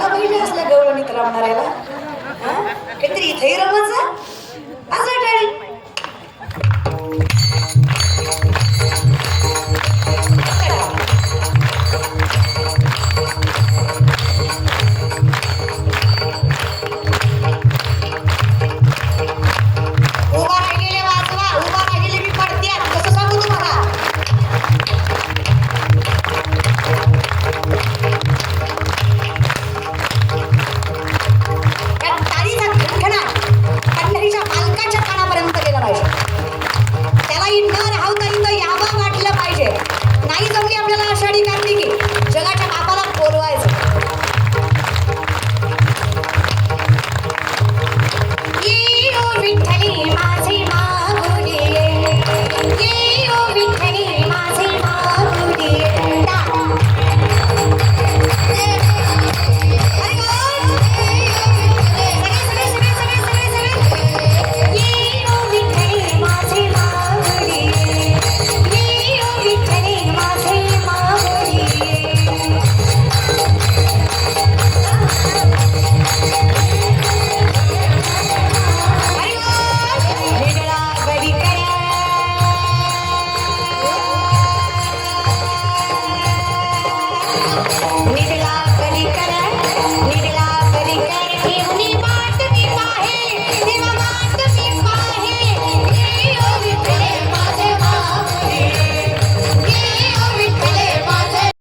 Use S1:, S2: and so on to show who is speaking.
S1: पाहिजे असल्या गवळणीत रमणाऱ्याला हा? काहीतरी इथेही रमायचं